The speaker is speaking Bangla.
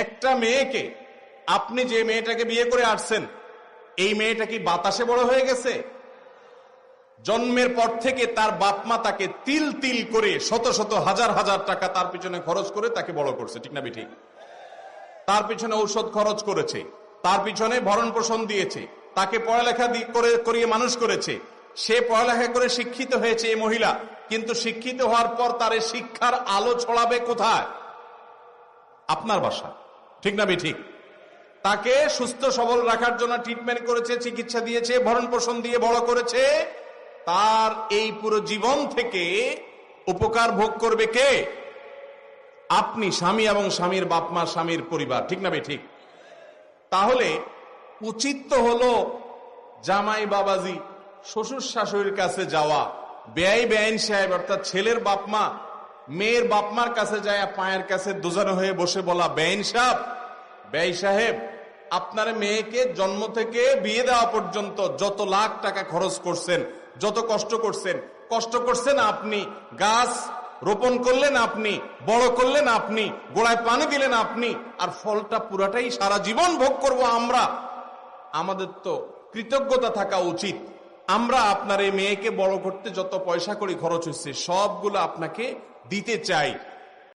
একটা মেয়েকে আপনি যে মেয়েটাকে বিয়ে করে আসছেন, এই মেয়েটা কি বাতাসে বড় হয়ে গেছে? জন্মের পর থেকে তার বাপ মা তাকে তিল তিল করে শত শত হাজার হাজার টাকা তার পিছনে খরচ করে তাকে বড় করছে, ঠিক না ঠিক তার পিছনে ঔষধ খরচ করেছে, তার পিছনে ভরণ পোষণ দিয়েছে, তাকে পড়ালেখা করে, করিয়ে মানুষ করেছে। সে পড়ালেখা করে শিক্ষিত হয়েছে এই মহিলা, কিন্তু শিক্ষিত হওয়ার পর তার শিক্ষার আলো ছড়াবে কোথায়? আপনার বাসা। ঠিক না ঠিক তাকে সুস্থ, সবল রাখার জন্য ট্রিটমেন্ট করেছে, চিকিৎসা দিয়েছে ভরণ পোষণ দিয়ে বড় করেছে। তার এই পুরো জীবন থেকে উপকার ভোগ করবে কে? আপনি, স্বামী এবং স্বামীর বাপমা স্বামীর পরিবার। ঠিক না ঠিক তাহলে উচিত তো হলো জামাই বাবাজি, শ্বশুর শাশুড়ির কাছে যাওয়া। ব্যয় বেআইন সাহেব, অর্থাৎ ছেলের বাপমা মেয়ের বাপমার কাছে যায়, পায়ের কাছে দুজানো হয়ে বসে বলা বেআইন সাহেব ব্যয় সাহেব, আপনার মেয়েকে জন্ম থেকে বিয়ে দেওয়া পর্যন্ত যত লাখ টাকা খরচ করছেন, যত কষ্ট করছেন কষ্ট করছেন আপনি, গাছ রোপণ করলেন আপনি, বড় করলেন আপনি, গোড়ায় পানি দিলেন আপনি, আর ফলটা পুরাটাই সারা জীবন ভোগ করব আমরা। আমাদের তো কৃতজ্ঞতা থাকা উচিত। আমরা আপনার এই মেয়েকে বড় করতে যত পয়সা করি খরচ হচ্ছে, সবগুলো আপনাকে দিতে চাই।